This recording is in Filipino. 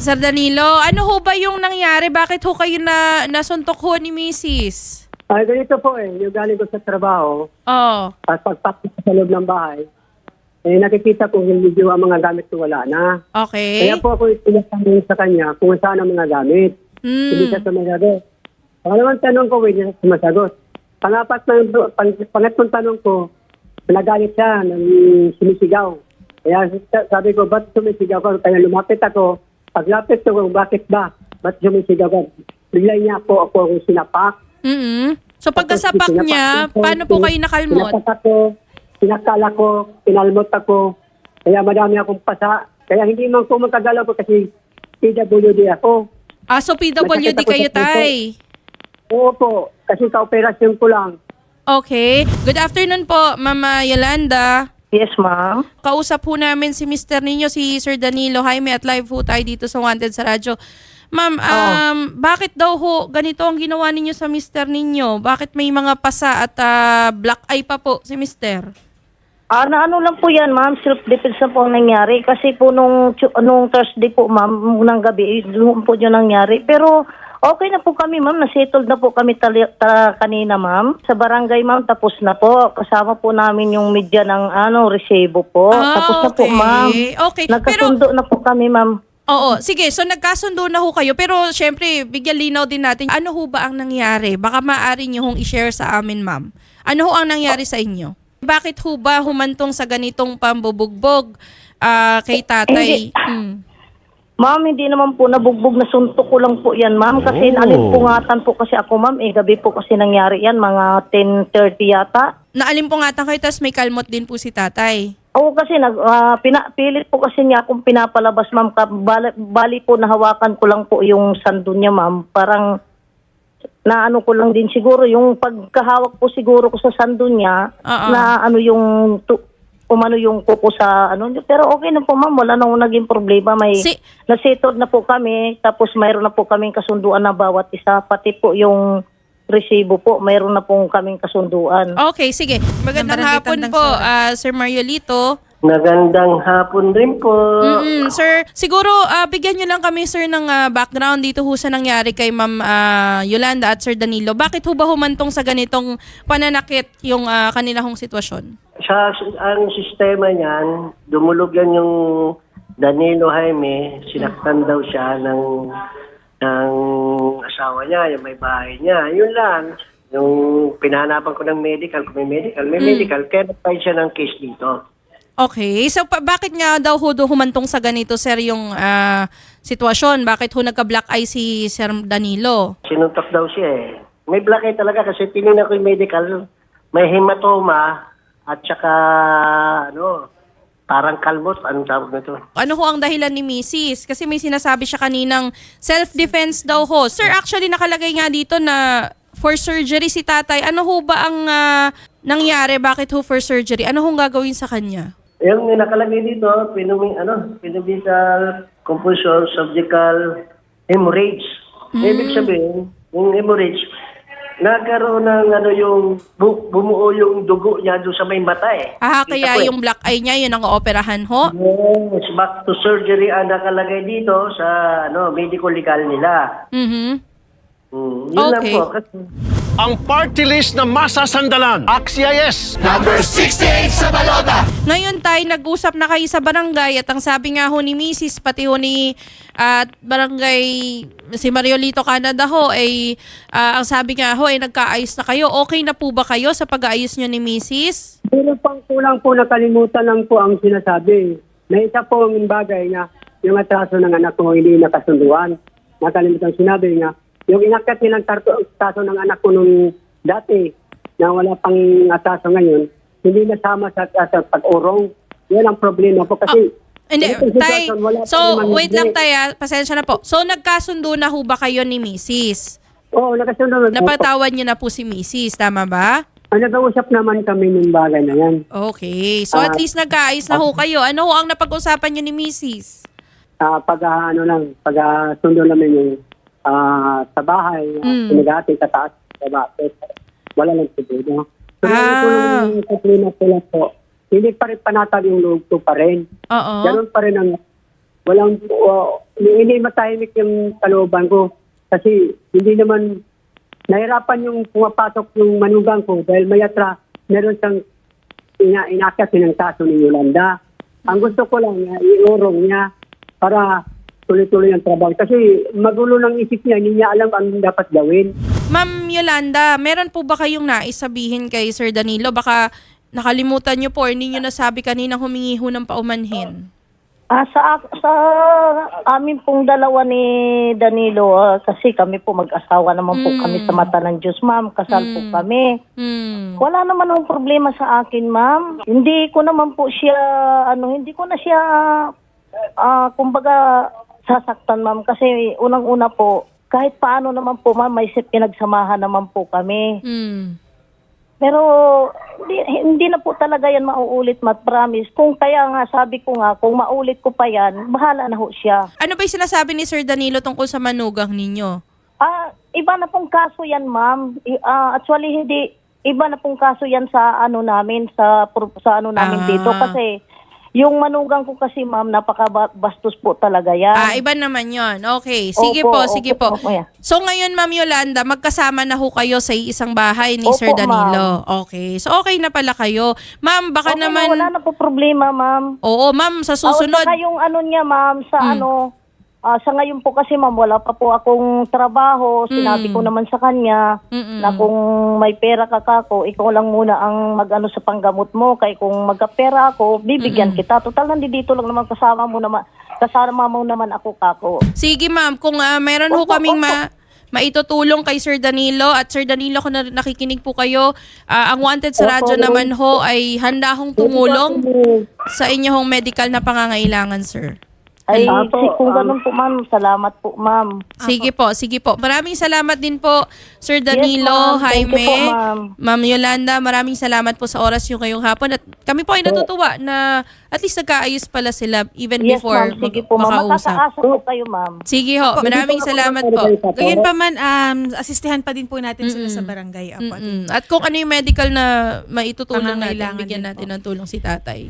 Sir Danilo, ano ho ba yung nangyari? Bakit ho kayo na nasuntok ho ni Mrs.? Ay, ganito po eh, yung galing ko sa trabaho, Oh. at pagpasok ko sa loob ng bahay, eh nakikita ko hindi ang mga gamit ko wala na. Okay. Kaya po ako tinatanong sa kanya kung saan ang mga gamit. Hindi Mm. siya sumasagot. Pangalawang tanong ko, hindi siya sumasagot. Pangapat na, pang, pangatlong tanong ko, nagalit siya, nang sumisigaw. Kaya sa- sabi ko, ba't sumisigaw ka? Kaya lumapit ako. Paglapit ko, bakit ba? Ba't sumisigaw ka? Bigla niya po ako ang sinapak. mm So pagkasapak Tapos, niya, sinapak ko, paano po kayo nakalmot? Sinapak ako, sinakal ako, pinalmot ako. Kaya madami akong pasa. Kaya hindi man ko magkagalaw ko kasi PWD ako. Ah, so PWD ko kayo, tay. Oo po, kasi ka-operasyon ko lang. Okay. Good afternoon po, Mama Yolanda. Yes, ma'am. Kausap po namin si Mr. Ninyo, si Sir Danilo Jaime at live po tayo dito sa Wanted sa Radyo. Ma'am, um, bakit daw ho ganito ang ginawa ninyo sa Mr. Ninyo? Bakit may mga pasa at ah, black eye pa po si Mr.? Ah, na ano lang po yan, ma'am. Self-defense na po ang nangyari. Kasi po nung, nung Thursday po, ma'am, unang gabi, doon po yun nangyari. Pero okay na po kami, ma'am. Nasettled na po kami tali, ta, kanina, ma'am. Sa barangay, ma'am, tapos na po. Kasama po namin yung media ng ano, resebo po. Ah, tapos na po, okay. ma'am. Okay. Pero- Nagkasundo na po kami, ma'am. Oo, sige. So nagkasundo na ho kayo. Pero syempre, bigyan linaw din natin. Ano ho ba ang nangyari? Baka maaari nyo hong i-share sa amin, ma'am. Ano ho ang nangyari sa inyo? Bakit ho ba humantong sa ganitong pambubugbog ah, kay tatay? Hmm. Ma'am, hindi naman po nabugbog na suntok ko lang po yan, ma'am. Kasi Oh. nalimpungatan po kasi ako, ma'am. Eh, gabi po kasi nangyari yan, mga 10.30 yata. Naalimpungatan kayo, tapos may kalmot din po si tatay. Oo, kasi nag, ah, pina, pilit po kasi niya akong pinapalabas, ma'am. Bali, bali po nahawakan ko lang po yung sando niya, ma'am. Parang naano ko lang din siguro yung pagkahawak po siguro ko sa sando niya Oo. na ano yung umano yung kuko sa ano pero okay na po ma'am wala na akong naging problema may Si- nasettled na po kami tapos mayroon na po kaming kasunduan na bawat isa pati po yung resibo po mayroon na pong kaming kasunduan Okay, sige. Magandang Barangay hapon Tandang po, ah, Sir Mariolito. Magandang hapon rin po. Mm-mm. Sir, siguro ah, bigyan nyo lang kami, sir, ng ah, background dito ho sa nangyari kay Ma'am ah, Yolanda at Sir Danilo. Bakit ho ba humantong sa ganitong pananakit yung ah, kanila hong sitwasyon? Sa ang sistema niyan, dumulog yan yung Danilo Jaime, sinaktan daw siya ng ng asawa niya, yung may bahay niya. Yun lang. Yung pinahanapan ko ng medical, kung may medical, may medical, kaya nag siya ng case dito. Okay. So, pa- bakit nga daw ho do humantong sa ganito, sir, yung ah, sitwasyon? Bakit ho nagka-black eye si Sir Danilo? Sinuntok daw siya eh. May black eye talaga kasi tinignan ko yung medical, may hematoma at saka ano, parang kalmot, anong tawag nito? Ano ho ang dahilan ni Mrs.? Kasi may sinasabi siya kaninang self-defense daw ho. Sir, actually nakalagay nga dito na for surgery si tatay. Ano ho ba ang ah, nangyari? Bakit ho for surgery? Ano hong gagawin sa kanya? Yung nakalagay dito, pinumi, ano, pinubital, compulsion, surgical, hemorrhage. Ibig sabihin, yung hemorrhage, nagkaroon ng ano yung bu- bumuo yung dugo niya doon sa may mata eh. Ah, Kita kaya ko eh. yung black eye niya, yun ang ooperahan ho? Yes, back to surgery ang nakalagay dito sa ano medical legal nila. Mhm. Hmm, yun lang Okay. po. Kasi, ang party list na masasandalan. Axia yes! Ngayon tayo nag-usap na kayo sa barangay at ang sabi nga ho ni Mrs. pati ho ni at barangay si Mariolito Canada ho ay ah, ang sabi nga ho ay nagkaayos na kayo. Okay na po ba kayo sa pag-aayos nyo ni Mrs.? Pero pang kulang po nakalimutan lang po ang sinasabi. May isa po ang bagay na yung atraso ng anak ko hindi nakasunduan. Nakalimutan sinabi niya. Yung inakyat nilang tarto, atraso ng anak ko nung dati na wala pang atraso ngayon, hindi nasama sa, sa pag-urong. Yan ang problema po kasi Hindi, ganitong tay, so wait lang tay, ah. pasensya na po. So nagkasundo na ho ba kayo ni Mrs.? Oo, nakasunod. Napatawad niyo na po si Mrs., tama ba? Ah, Nag-uusap naman kami ng bagay na yan. Okay. So at Ah. least nagkaayos na ho kayo. Ano ho ang napag-usapan niyo ni Mrs.? Ah, pag ah, ano lang, pag sundo namin yung ah, sa bahay, Mm. pinagati sa taas, sa baba, wala lang siguro. So, Ah. yung problema sila po, hindi pa rin panatag yung loob ko pa rin. Oo. Ganun pa rin ang walang, uh, hindi matahimik yung kalooban ko. Kasi hindi naman, nahirapan yung pumapasok yung manugang ko dahil may atra, meron siyang ina inakyat ng kaso ni Yolanda. Ang gusto ko lang niya, iurong niya para tuloy-tuloy ang trabaho. Kasi magulo ng isip niya, hindi niya alam ang dapat gawin. Ma'am Yolanda, meron po ba kayong nais sabihin kay Sir Danilo? Baka nakalimutan niyo po or hindi niyo nasabi kanina humingi ho ng paumanhin. Ah, sa, sa amin pong dalawa ni Danilo, ah, kasi kami po mag-asawa naman po Mm. kami sa mata ng Diyos, ma'am. Kasal po Mm. kami. Hmm. Wala naman ang problema sa akin, ma'am. Hindi ko naman po siya, ano, hindi ko na siya, ah, kumbaga, sasaktan, ma'am. Kasi unang-una po, kahit paano naman po, ma'am, may pinagsamahan naman po kami. Hmm. Pero hindi, hindi na po talaga yan mauulit, mat promise. Kung kaya nga, sabi ko nga, kung maulit ko pa yan, bahala na ho siya. Ano ba yung sinasabi ni Sir Danilo tungkol sa manugang ninyo? Ah, iba na pong kaso yan, ma'am. I- ah, actually, hindi, iba na pong kaso yan sa ano namin, sa, sa ano namin Ah. dito. Kasi, yung manugang ko kasi, ma'am, napakabastos po talaga yan. Ah, iba naman yon. Okay, sige Opo, po, sige opo, po. opo, yeah. So ngayon, Ma'am Yolanda, magkasama na ho kayo sa isang bahay ni Opo, Sir Danilo. Okay. So okay na pala kayo. Ma'am, baka Okay na, naman... wala na po problema, ma'am. Oo, ma'am, sa Susunod. susunod... saka yung ano niya, ma'am, sa Mm. ano, ah, sa ngayon po kasi, ma'am, wala pa po akong trabaho. Sinabi Mm. ko naman sa kanya Mm-mm. na kung may pera ka kako, ikaw lang muna ang mag-ano sa panggamot mo. Kaya kung magkapera ako, bibigyan kita. Total, nandito lang naman kasama mo naman. Kasama mo naman ako kako. Sige, ma'am, kung ah, meron ho Opo, kaming ma maitutulong kay Sir Danilo at Sir Danilo kung na- nakikinig po kayo, ah, ang wanted sa radyo naman ho ay handa hong tumulong sa inyong medical na pangangailangan, sir. Ay, Apo, si, kung um, ganun po, ma'am, salamat po, ma'am. Sige po, sige po. Maraming salamat din po, Sir Danilo, ma'am. Thank you Jaime, po, ma'am. Ma'am Yolanda, maraming salamat po sa oras yung ngayong hapon. At kami po ay natutuwa na at least nagkaayos pala sila even Yes, before ma'am. Sige po, ma'am. makausap. Po kayo, ma'am. Sige ho, maraming salamat po. Gayon pa man, um, asistihan pa din po natin sila sa barangay. Apo. Mm-mm. At kung ano yung medical na maitutulong natin, Pangangailangan bigyan din natin po. ng tulong si tatay.